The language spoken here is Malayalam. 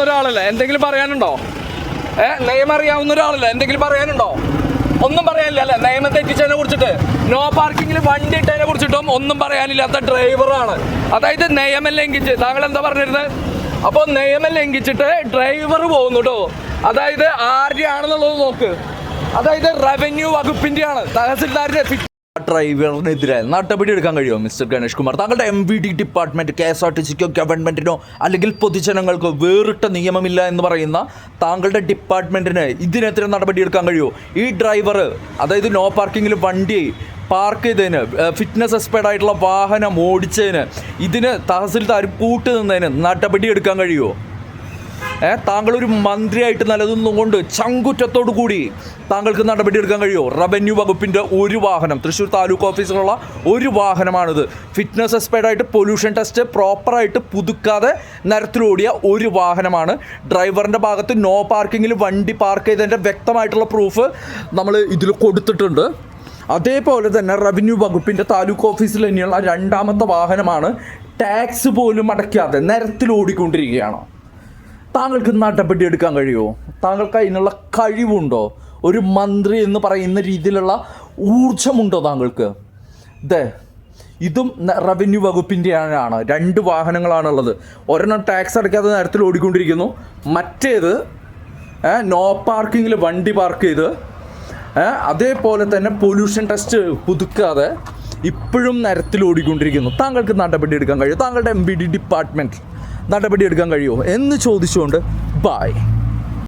ഒരാളല്ലേ? എന്തെങ്കിലും പറയാനുണ്ടോ? ഏ നിയമം അറിയാവുന്ന ഒരാളല്ലേ? എന്തെങ്കിലും പറയാനുണ്ടോ? ഒന്നും പറയാനില്ല അല്ലെ നിയമം തെറ്റിച്ചതിനെ കുറിച്ചിട്ട്. നോ പാർക്കിങ്ങിൽ വണ്ടി ഇട്ടതിനെ കുറിച്ചിട്ടും ഒന്നും പറയാനില്ലാത്ത ഡ്രൈവറാണ്. അതായത് നിയമം ലംഘിച്ച്. താങ്കൾ എന്താ പറഞ്ഞിരുന്നത് അപ്പോൾ നിയമം ലംഘിച്ചിട്ട് ഡ്രൈവർ പോകുന്നു കേട്ടോ അതായത് ആരുടെ ആണെന്നുള്ളത് നോക്ക്. അതായത് റവന്യൂ വകുപ്പിന്റെ ആണ് തഹസിൽദാരുടെ ഡ്രൈവറിനെതിരെ നടപടി എടുക്കാൻ കഴിയുമോ മിസ്റ്റർ ഗണേഷ് കുമാർ താങ്കളുടെ M V D department K S R T സിക്കോ ഗവൺമെന്റിനോ അല്ലെങ്കിൽ പൊതുജനങ്ങൾക്കോ വേറിട്ട നിയമമില്ല എന്ന് പറയുന്ന താങ്കളുടെ ഡിപ്പാർട്ട്മെന്റിന് ഇതിനെതിരെ നടപടി എടുക്കാൻ കഴിയുമോ? ഈ ഡ്രൈവർ അതായത് നോ പാർക്കിങ്ങിൽ വണ്ടി പാർക്ക് ചെയ്തതിന് ഫിറ്റ്നസ് എക്സ്പേർട്ട് ആയിട്ടുള്ള വാഹനം ഓടിച്ചതിന് ഇതിന് തഹസിൽദാർ കൂട്ടു നിന്നതിന് നടപടി എടുക്കാൻ കഴിയുമോ? താങ്കൾ ഒരു മന്ത്രിയായിട്ട് നിലനിന്നുകൊണ്ട് ചങ്കുറ്റത്തോടു കൂടി താങ്കൾക്ക് നടപടി എടുക്കാൻ കഴിയുമോ? റവന്യൂ വകുപ്പിന്റെ ഒരു വാഹനം തൃശ്ശൂർ താലൂക്ക് ഓഫീസിലുള്ള ഒരു വാഹനമാണിത്. ഫിറ്റ്നസ് എക്സ്പേർട്ടായിട്ട് പൊല്യൂഷൻ ടെസ്റ്റ് പ്രോപ്പറായിട്ട് പുതുക്കാതെ നിരത്തിലോടിയ ഒരു വാഹനമാണ്. ഡ്രൈവറിന്റെ ഭാഗത്ത് നോ പാർക്കിങ്ങിൽ വണ്ടി പാർക്ക് ചെയ്തതിന്റെ വ്യക്തമായിട്ടുള്ള പ്രൂഫ് നമ്മൾ ഇതിൽ കൊടുത്തിട്ടുണ്ട്. അതേപോലെ തന്നെ റവന്യൂ വകുപ്പിന്റെ താലൂക്ക് ഓഫീസിൽ തന്നെയുള്ള രണ്ടാമത്തെ വാഹനമാണ് ടാക്സ് പോലും അടയ്ക്കാതെ നിരത്തിൽ ഓടിക്കൊണ്ടിരിക്കുകയാണ് താങ്കൾക്ക് നടപടി എടുക്കാൻ കഴിയുമോ? താങ്കൾക്ക് അതിനുള്ള കഴിവുണ്ടോ? ഒരു മന്ത്രി എന്ന് പറയുന്ന രീതിയിലുള്ള ഊർജമുണ്ടോ താങ്കൾക്ക്? ഇതേ ഇതും റവന്യൂ വകുപ്പിന്റെയാണ് രണ്ട് വാഹനങ്ങളാണുള്ളത്. ഒരെണ്ണം ടാക്സ് അടയ്ക്കാത്ത നേരത്തിൽ ഓടിക്കൊണ്ടിരിക്കുന്നു. മറ്റേത് നോ പാർക്കിങ്ങിൽ വണ്ടി പാർക്ക് ചെയ്ത് അതേപോലെ തന്നെ പൊല്യൂഷൻ ടെസ്റ്റ് പുതുക്കാതെ ഇപ്പോഴും നിരത്തിൽ ഓടിക്കൊണ്ടിരിക്കുന്നു. താങ്കൾക്ക് നടപടി എടുക്കാൻ കഴിയും താങ്കളുടെ എം ബി ഡി ഡിപ്പാർട്ട്മെന്റ് നടപടി എടുക്കാൻ കഴിയുമോ എന്ന് ചോദിച്ചുകൊണ്ട് ബായ്